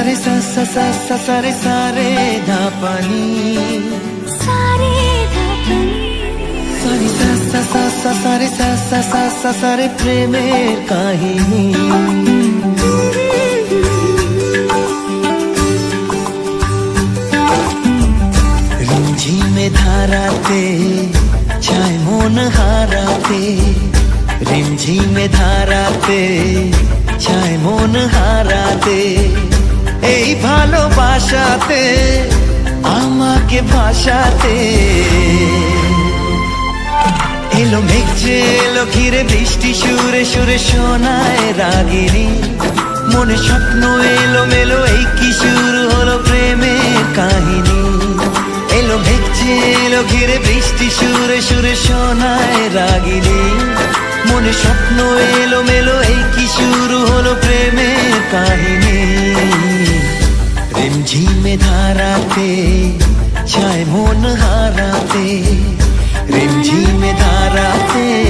सारे सा सा सा सा सारे सारे धा पानी सारे धा पानी सारे सा सा सा सारे सा सा सा सारे प्रेमेर কাহিনী রিমঝিমে ধারাতে ছায় মন হারাতে, রিমঝিমে ধারাতে ছায় মন হারাতে। এই ভালোবাসাতে, আমাকে ভাসাতে। এলো মেঘ যে এলো ঘিরে বৃষ্টি সুরে সুরে শোনায় রাগিনী। মনে স্বপ্ন এলো মেলো এই কি শুরু হলো প্রেমের কাহিনী? এলো ঘিরে বৃষ্টি সুরে সুরে শোনায় রাগিনী মনে স্বপ্ন এলো মেলো এই কি শুরু হলো প্রেমের কাহিনী? রিমঝিমে ধারাতে চায় মন হারাতে, রিমঝিমে ধারাতে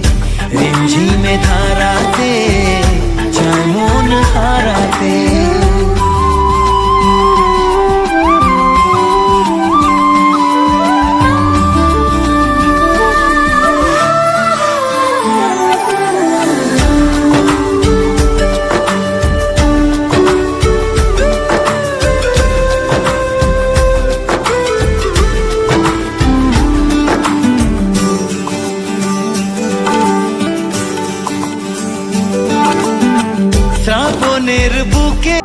রিমঝিমে ধারাতে চায় মন শ্রাবণের বুকে